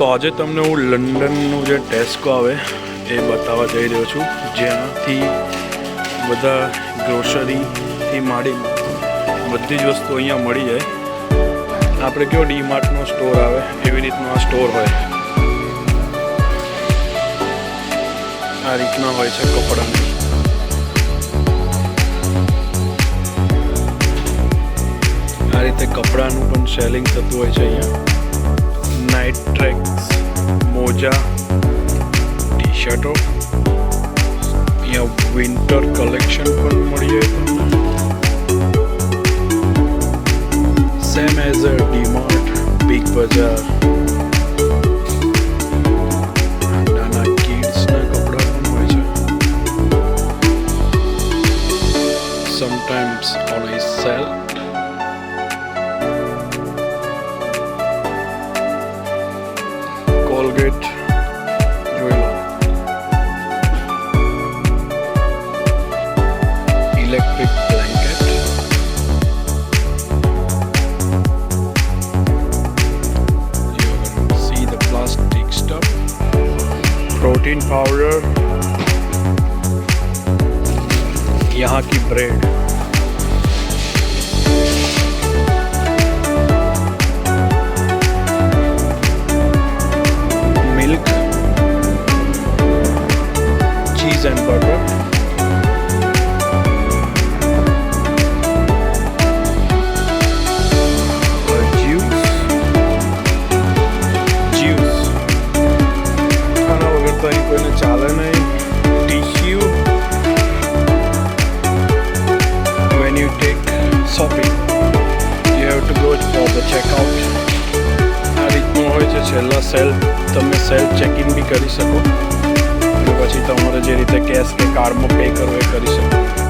તો આજે તમને હું લંડનનું જે ટેસ્કો આવે એ બતાવવા જઈ રહ્યો છું. જ્યાંથી બધા ગ્રોસરીથી માંડી બધી જ વસ્તુ અહીંયા મળી જાય. આપણે કેવો ડીમાર્ટનો સ્ટોર આવે, એવી રીતનો આ સ્ટોર હોય. આ રીતના હોય છે કપડાની આ રીતે કપડાનું પણ સેલિંગ થતું હોય છે અહીંયા. નાઇટ ટ્રેક્સ મોજા ટી શર્ટો અહીંયા વિન્ટર કલેક્શન પણ મળી જાય તમને same as a DMart Big Bazaar નાના કિડ્સના કપડાં પણ હોય છે sometimes on a cell Colgate જોઈ લો electric blanket You can see the plastic stuff. Protein powder. यहाँ की bread take you have to go for the checkout આ રીતનું હોય છે છેલ્લા સેલ્ફ તમે સેલ્ફ ચેક ઇન બી કરી શકો. અને પછી તમારે જે રીતે કેશ કે કાર્ડમાં પે કરવો એ કરી શકો.